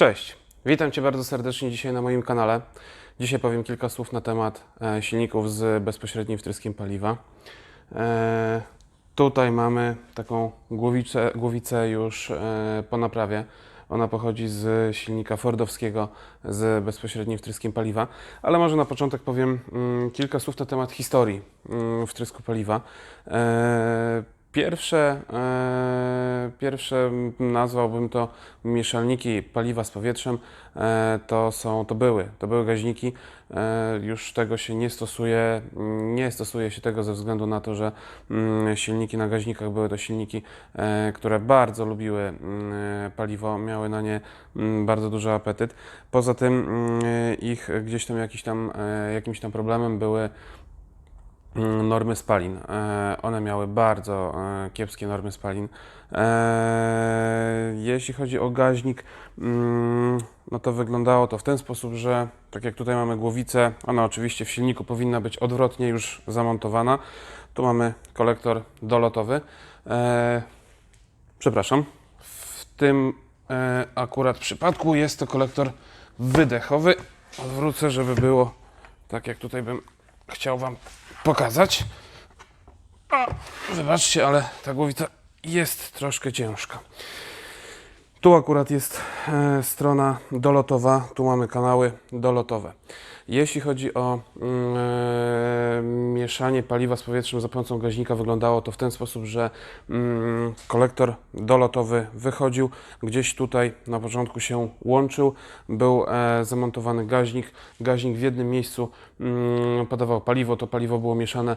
Cześć, witam Cię bardzo serdecznie dzisiaj na moim kanale. Dzisiaj powiem kilka słów na temat e, silników z bezpośrednim wtryskiem paliwa. E, tutaj mamy taką głowicę, głowicę już e, po naprawie. Ona pochodzi z silnika Fordowskiego z bezpośrednim wtryskiem paliwa, ale może na początek powiem mm, kilka słów na temat historii mm, wtrysku paliwa. E, Pierwsze, e, pierwsze nazwałbym to mieszalniki paliwa z powietrzem. E, to są, to były, to były gaźniki. E, już tego się nie stosuje. Nie stosuje się tego ze względu na to, że mm, silniki na gaźnikach były to silniki, e, które bardzo lubiły mm, paliwo, miały na nie mm, bardzo duży apetyt. Poza tym mm, ich gdzieś tam jakiś tam, e, jakimś tam problemem były normy spalin. E, One miały bardzo e, kiepskie normy spalin. E, Jeśli chodzi o gaźnik, mm, no to wyglądało to w ten sposób, że tak jak tutaj mamy głowicę, ona oczywiście w silniku powinna być odwrotnie już zamontowana. Tu mamy kolektor dolotowy. Przepraszam. W tym akurat przypadku jest to kolektor wydechowy. Odwrócę, żeby było tak jak tutaj bym chciał Wam pokazać. O, wybaczcie, ale ta głowica jest troszkę ciężka. Tu akurat jest e, strona dolotowa, tu mamy kanały dolotowe. Jeśli chodzi o mm, e, mieszanie paliwa z powietrzem za pomocą gaźnika, wyglądało to w ten sposób, że mm, kolektor dolotowy wychodził, gdzieś tutaj na początku się łączył, był e, zamontowany gaźnik. Gaźnik w jednym miejscu mm, podawał paliwo, to paliwo było mieszane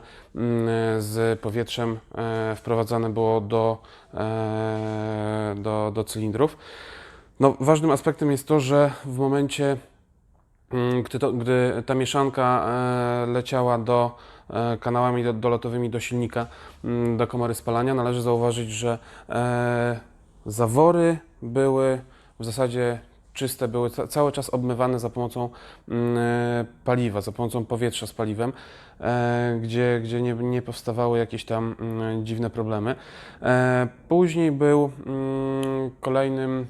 z powietrzem, e, wprowadzane było do, do, do cylindrów. No, ważnym aspektem jest to, że w momencie, gdy, to, gdy ta mieszanka e, leciała do e, kanałami do, dolotowymi do silnika, mm, do komory spalania, należy zauważyć, że e, zawory były w zasadzie czyste, były ca- cały czas obmywane za pomocą mm, e, paliwa, za pomocą powietrza z paliwem, e, gdzie, gdzie nie, nie powstawały jakieś tam mm, dziwne problemy. E, Później był mm, kolejnym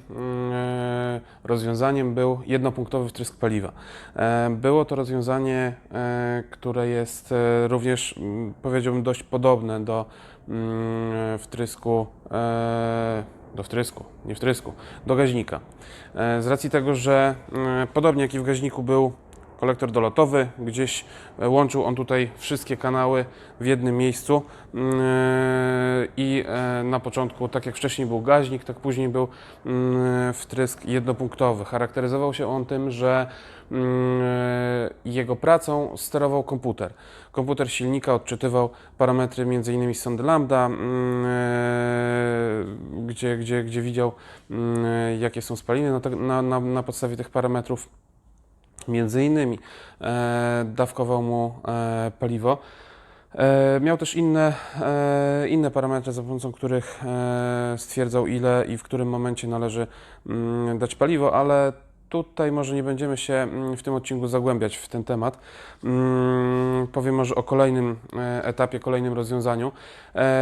rozwiązaniem był jednopunktowy wtrysk paliwa. Było to rozwiązanie, które jest również powiedziałbym dość podobne do wtrysku do wtrysku, nie wtrysku, do gaźnika. E, Z racji tego, że mm, podobnie jak i w gaźniku był kolektor dolotowy, gdzieś e, łączył on tutaj wszystkie kanały w jednym miejscu Mm, i e, na początku, tak jak wcześniej był gaźnik, tak później był mm, wtrysk jednopunktowy. Charakteryzował się on tym, że mm, jego pracą sterował komputer. Komputer silnika odczytywał parametry m.in. z sondy lambda, e, gdzie, gdzie, gdzie widział jakie są spaliny. No, tak- na, na, na podstawie tych parametrów między innymi e, dawkował mu e, paliwo. E, miał też inne, inne parametry, za pomocą których stwierdzał, ile i w którym momencie należy mm, dać paliwo, ale tutaj może nie będziemy się mm, w tym odcinku zagłębiać w ten temat. Mm, Powiem może o kolejnym etapie, kolejnym rozwiązaniu.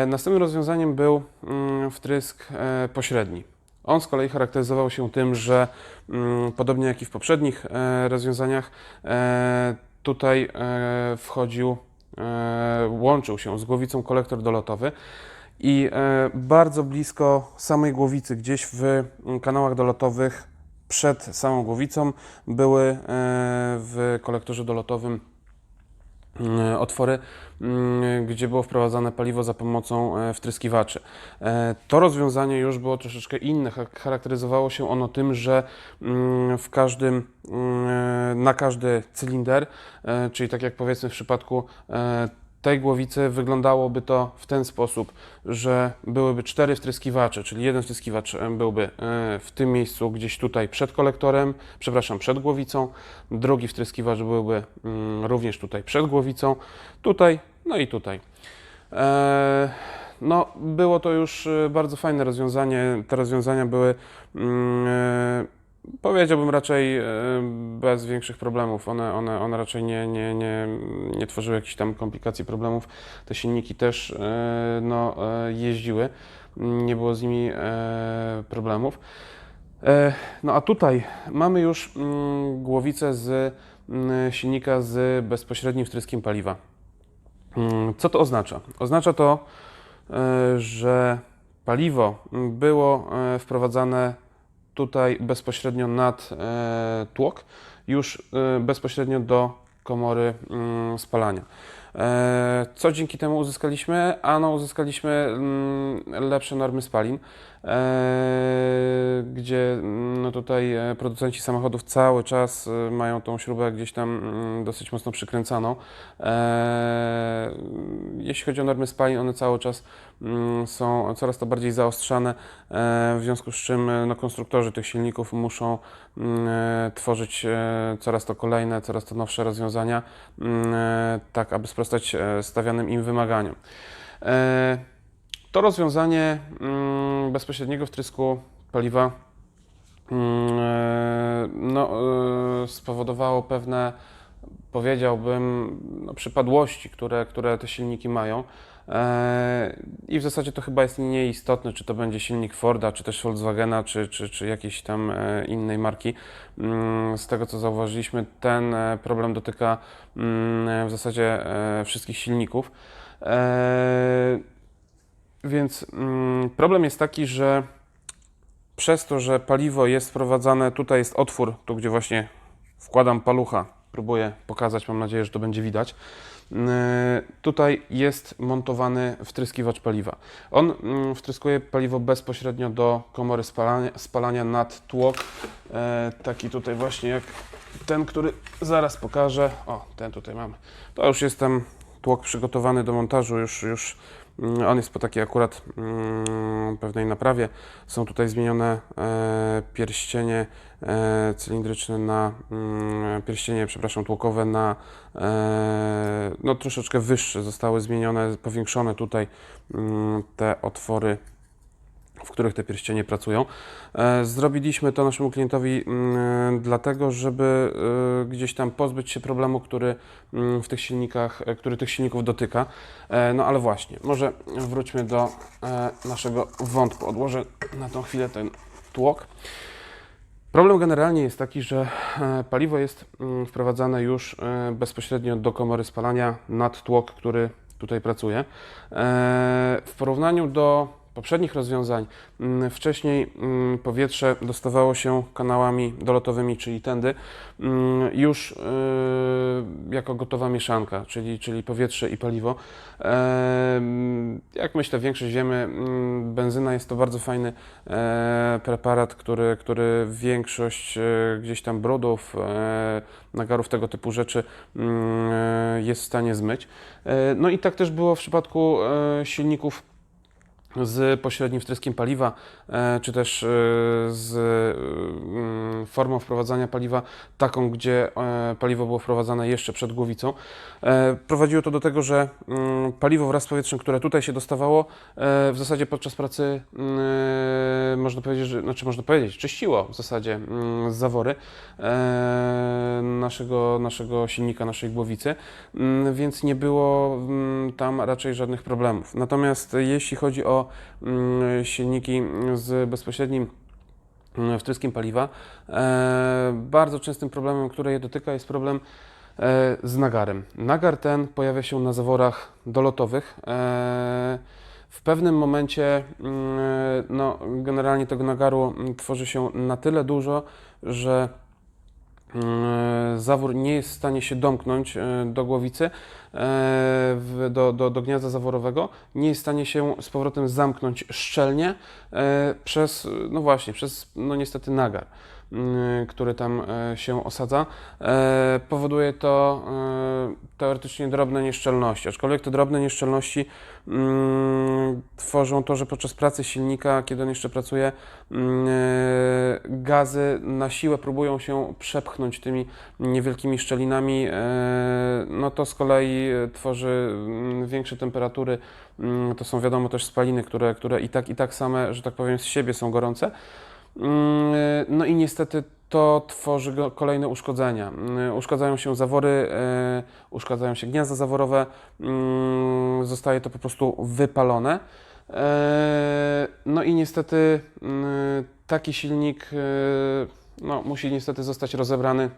Następnym rozwiązaniem był wtrysk pośredni. On z kolei charakteryzował się tym, że mm, podobnie jak i w poprzednich e, rozwiązaniach, e, tutaj e, wchodził, łączył się z głowicą kolektor dolotowy i bardzo blisko samej głowicy, gdzieś w mm, kanałach dolotowych przed samą głowicą były w kolektorze dolotowym otwory, mm, gdzie było wprowadzane paliwo za pomocą e, wtryskiwaczy. E, To rozwiązanie już było troszeczkę inne. Cha- Charakteryzowało się ono tym, że mm, w każdym, mm, na każdy cylinder, e, czyli tak jak powiedzmy w przypadku e, tej głowicy wyglądałoby to w ten sposób, że byłyby cztery wtryskiwacze, czyli jeden wtryskiwacz e, byłby e, w tym miejscu gdzieś tutaj przed kolektorem, przepraszam, przed głowicą, drugi wtryskiwacz byłby mm, również tutaj przed głowicą, tutaj, no i tutaj. E, No, było to już bardzo fajne rozwiązanie. Te rozwiązania były, mm, powiedziałbym, raczej e, bez większych problemów. One, one, one raczej nie, nie, nie, nie tworzyły jakichś tam komplikacji, problemów. Te silniki też e, no, e, jeździły, nie było z nimi problemów. No a tutaj mamy już mm, głowicę z mm, silnika z bezpośrednim wtryskiem paliwa. Mm, Co to oznacza? Oznacza to, że paliwo było wprowadzane tutaj bezpośrednio nad e, tłok, już e, bezpośrednio do komory mm, spalania. E, Co dzięki temu uzyskaliśmy? Ano, uzyskaliśmy mm, lepsze normy spalin, gdzie mm, no tutaj producenci samochodów cały czas mają tą śrubę gdzieś tam dosyć mocno przykręcaną. Jeśli chodzi o normy spalin, one cały czas są coraz to bardziej zaostrzane, e, w związku z czym e, no, konstruktorzy tych silników muszą mm, e, tworzyć coraz to kolejne, coraz to nowsze rozwiązania, mm, tak aby sprostać stawianym im wymaganiom. To rozwiązanie mm, bezpośredniego wtrysku paliwa mm, no, spowodowało pewne, powiedziałbym, no, przypadłości, które, które te silniki mają. E, I w zasadzie to chyba jest nieistotne, czy to będzie silnik Forda, czy też Volkswagena, czy, czy, czy jakiejś tam e, innej marki. Mm, Z tego co zauważyliśmy, ten e, problem dotyka mm, w zasadzie e, wszystkich silników. E, Więc mm, problem jest taki, że przez to, że paliwo jest wprowadzane, tutaj jest otwór, tu gdzie właśnie wkładam palucha, próbuję pokazać, mam nadzieję, że to będzie widać. Yy, Tutaj jest montowany wtryskiwacz paliwa. On mm, wtryskuje paliwo bezpośrednio do komory spalania, spalania nad tłok. E, Taki tutaj właśnie jak ten, który zaraz pokażę. O, ten tutaj mamy. To już jest tam tłok przygotowany do montażu, już, już on jest po takiej akurat mm, pewnej naprawie. Są tutaj zmienione e, pierścienie e, cylindryczne na mm, pierścienie, przepraszam, tłokowe na e, no troszeczkę wyższe. Zostały zmienione, powiększone tutaj mm, te otwory w których te pierścienie pracują. E, Zrobiliśmy to naszemu klientowi mm, dlatego, żeby e, gdzieś tam pozbyć się problemu, który mm, w tych silnikach, e, który tych silników dotyka. No ale właśnie, może wróćmy do naszego wątku. Odłożę na tą chwilę ten tłok. Problem generalnie jest taki, że paliwo jest mm, wprowadzane już bezpośrednio do komory spalania nad tłok, który tutaj pracuje. W porównaniu do poprzednich rozwiązań, mm, wcześniej mm, powietrze dostawało się kanałami dolotowymi, czyli tędy, mm, już e, jako gotowa mieszanka, czyli, czyli powietrze i paliwo. E, Jak myślę, większość wiemy, benzyna jest to bardzo fajny e, preparat, który, który większość gdzieś tam brudów, e, nagarów, tego typu rzeczy jest w stanie zmyć. No i tak też było w przypadku silników z pośrednim wtryskiem paliwa, e, czy też e, z mm, formą wprowadzania paliwa, taką, gdzie e, paliwo było wprowadzane jeszcze przed głowicą. E, Prowadziło to do tego, że mm, paliwo wraz z powietrzem, które tutaj się dostawało, e, w zasadzie podczas pracy, mm, można powiedzieć, że, znaczy można powiedzieć, czyściło w zasadzie mm, zawory e, naszego, naszego silnika, naszej głowicy, więc nie było tam raczej żadnych problemów. Natomiast jeśli chodzi o mm, silniki z bezpośrednim mm, wtryskiem paliwa, e, bardzo częstym problemem, który je dotyka, jest problem e, z nagarem. Nagar ten pojawia się na zaworach dolotowych. E, w pewnym momencie, mm, no, generalnie tego nagaru tworzy się na tyle dużo, że zawór nie jest w stanie się domknąć e, do głowicy, e, do, do, do gniazda zaworowego, nie jest w stanie się z powrotem zamknąć szczelnie e, przez, no właśnie, przez, no niestety nagar, mm, który tam e, się osadza. E, Powoduje to e, teoretycznie drobne nieszczelności, aczkolwiek te drobne nieszczelności mm, tworzą to, że podczas pracy silnika, kiedy on jeszcze pracuje, mm, gazy na siłę próbują się przepchnąć tymi niewielkimi szczelinami, no to z kolei tworzy mm, większe temperatury. To są wiadomo też spaliny, które, które i tak i tak same, że tak powiem, z siebie są gorące. Mm, No i niestety to tworzy kolejne uszkodzenia. Mm, Uszkadzają się zawory, e, uszkadzają się gniazda zaworowe, mm, zostaje to po prostu wypalone. E, No i niestety taki silnik e, no, musi niestety zostać rozebrany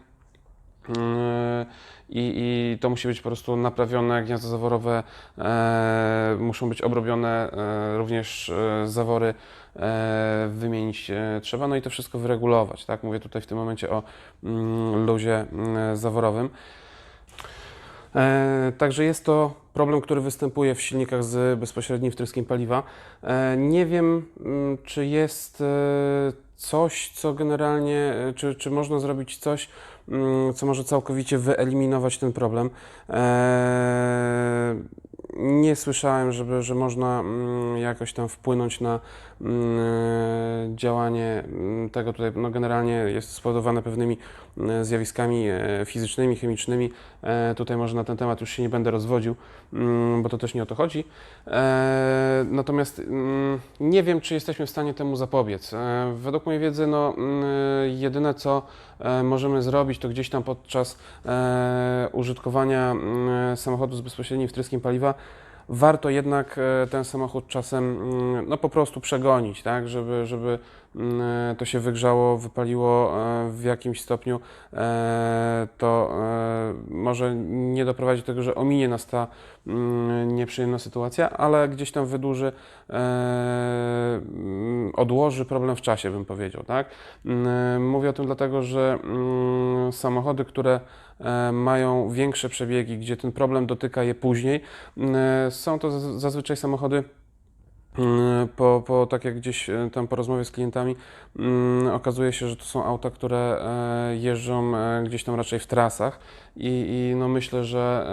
i, i to musi być po prostu naprawione, gniazda zaworowe e, muszą być obrobione, e, również e, zawory e, wymienić e, trzeba, no i to wszystko wyregulować, tak? Mówię tutaj w tym momencie o mm, luzie mm, zaworowym. E, Także jest to problem, który występuje w silnikach z bezpośrednim wtryskiem paliwa. E, Nie wiem, mm, czy jest e, coś, co generalnie, e, czy, czy można zrobić coś, co może całkowicie wyeliminować ten problem. E, Nie słyszałem, żeby, że można mm, jakoś tam wpłynąć na mm, e, działanie mm, tego tutaj. No generalnie jest spowodowane pewnymi mm, zjawiskami e, fizycznymi, chemicznymi. E, Tutaj może na ten temat już się nie będę rozwodził, mm, bo to też nie o to chodzi. E, Natomiast mm, nie wiem, czy jesteśmy w stanie temu zapobiec. Według mojej wiedzy, no, mm, jedyne co możemy zrobić, to gdzieś tam podczas e, użytkowania mm, samochodu z bezpośrednim wtryskiem paliwa, warto jednak e, ten samochód czasem mm, no, po prostu przegonić, tak, żeby, żeby mm, to się wygrzało, wypaliło e, w jakimś stopniu, e, to e, może nie doprowadzi do tego, że ominie nas ta mm, nieprzyjemna sytuacja, ale gdzieś tam wydłuży, e, odłoży problem w czasie, bym powiedział, tak. Mówię o tym dlatego, że samochody, które e, mają większe przebiegi, gdzie ten problem dotyka je później, mm, są to zaz- zazwyczaj samochody mm, po, po tak jak gdzieś e, tam po rozmowie z klientami mm, okazuje się, że to są auta, które e, jeżdżą e, gdzieś tam raczej w trasach i, i no myślę, że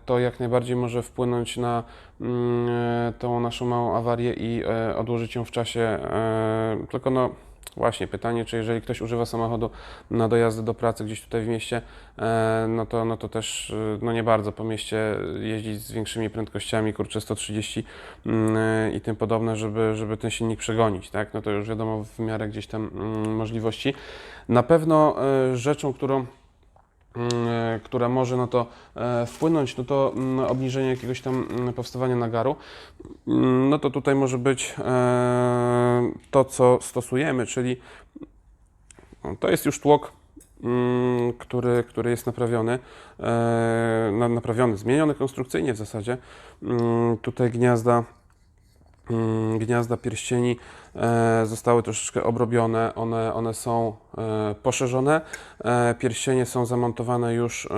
e, to jak najbardziej może wpłynąć na mm, e, tą naszą małą awarię i e, odłożyć ją w czasie. E, tylko no właśnie pytanie, czy jeżeli ktoś używa samochodu na dojazdy do pracy gdzieś tutaj w mieście, e, no to, no to też e, no nie bardzo po mieście jeździć z większymi prędkościami, kurczę 130 mm, e, i tym podobne, żeby, żeby ten silnik przegonić, tak? No to już wiadomo w miarę gdzieś tam mm, możliwości. Na pewno rzeczą, którą która może na to e, wpłynąć, no to mm, obniżenie jakiegoś tam mm, powstawania nagaru. Mm, No to tutaj może być e, to, co stosujemy, czyli no, to jest już tłok, mm, który, który jest naprawiony, e, na- naprawiony, zmieniony konstrukcyjnie w zasadzie. Mm, Tutaj gniazda mm, gniazda pierścieni e, zostały troszeczkę obrobione, one, one są e, poszerzone, e, pierścienie są zamontowane już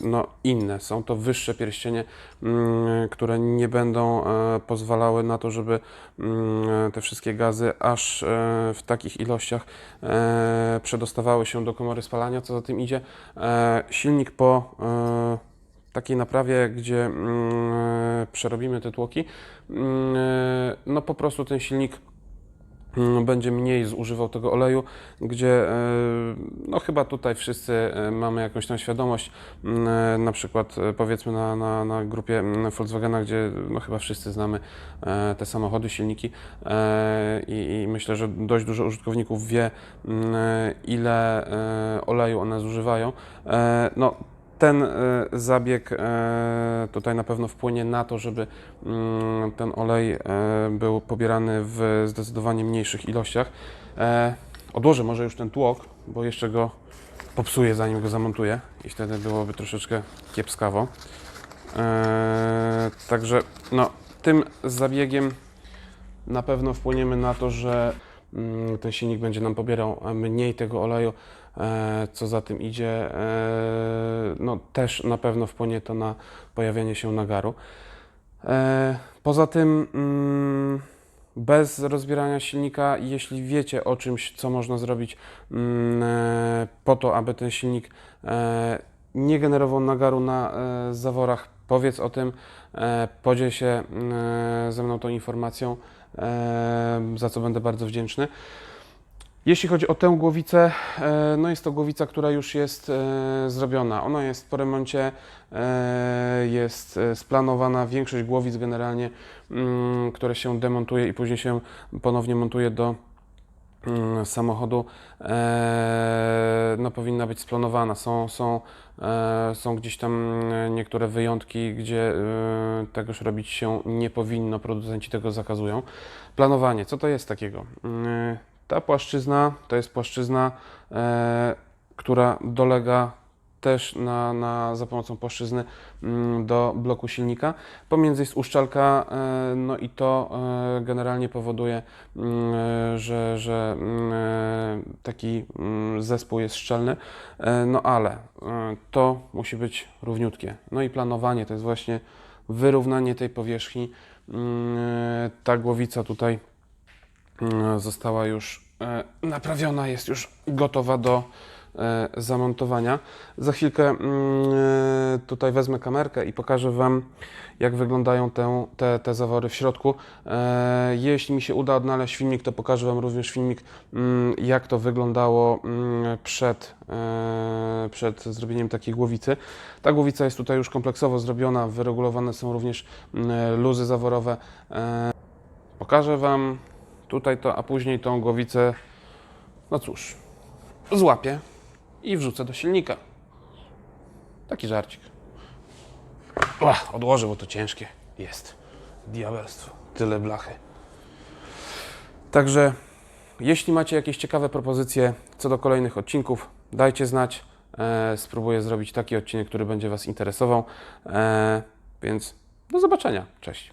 no, inne, są to wyższe pierścienie, mm, które nie będą pozwalały na to, żeby mm, te wszystkie gazy aż w takich ilościach przedostawały się do komory spalania, co za tym idzie. Silnik po takiej naprawie, gdzie mm, przerobimy te tłoki, mm, no po prostu ten silnik mm, będzie mniej zużywał tego oleju, gdzie e, no chyba tutaj wszyscy e, mamy jakąś tam świadomość, e, na przykład e, powiedzmy na, na, na grupie Volkswagena, gdzie no chyba wszyscy znamy e, te samochody, silniki e, i, i myślę, że dość dużo użytkowników wie e, ile e, oleju one zużywają. E, No ten e, zabieg e, tutaj na pewno wpłynie na to, żeby mm, ten olej e, był pobierany w zdecydowanie mniejszych ilościach. Odłożę może już ten tłok, bo jeszcze go popsuję zanim go zamontuję i wtedy byłoby troszeczkę kiepskawo. Także no, tym zabiegiem na pewno wpłyniemy na to, że mm, ten silnik będzie nam pobierał mniej tego oleju, co za tym idzie. e, No też na pewno wpłynie to na pojawianie się nagaru. E, Poza tym mm, bez rozbierania silnika, jeśli wiecie o czymś, co można zrobić mm, e, po to, aby ten silnik e, nie generował nagaru na e, zaworach, powiedz o tym, e, podziel się e, ze mną tą informacją, e, za co będę bardzo wdzięczny. Jeśli chodzi o tę głowicę, e, no jest to głowica, która już jest e, zrobiona. Ona jest po remoncie, e, jest splanowana. Większość głowic generalnie, mm, które się demontuje i później się ponownie montuje do mm, samochodu no, powinna być splanowana. Są, są, są gdzieś tam e, niektóre wyjątki, gdzie tegoż robić się nie powinno, producenci tego zakazują. Planowanie, co to jest takiego? Ta płaszczyzna to jest płaszczyzna, e, która dolega też na, na, za pomocą płaszczyzny mm, do bloku silnika. Pomiędzy jest uszczelka, e, no i to e, generalnie powoduje, mm, że, że mm, taki zespół jest szczelny, E, no ale to musi być równiutkie. No i planowanie to jest właśnie wyrównanie tej powierzchni. Ta głowica tutaj została już e, naprawiona, jest już gotowa do e, zamontowania. Za chwilkę mm, e, tutaj wezmę kamerkę i pokażę Wam, jak wyglądają te, te, te zawory w środku. Jeśli mi się uda odnaleźć filmik, to pokażę Wam również filmik, mm, jak to wyglądało mm, przed, przed zrobieniem takiej głowicy. Ta głowica jest tutaj już kompleksowo zrobiona, wyregulowane są również mm, luzy zaworowe. Pokażę Wam tutaj to, a później tą głowicę, no cóż, złapię i wrzucę do silnika. Taki żarcik. Odłożę, bo to ciężkie jest. Diabelstwo. Tyle blachy. Także, jeśli macie jakieś ciekawe propozycje co do kolejnych odcinków, dajcie znać. E, spróbuję zrobić taki odcinek, który będzie Was interesował. E, więc do zobaczenia. Cześć.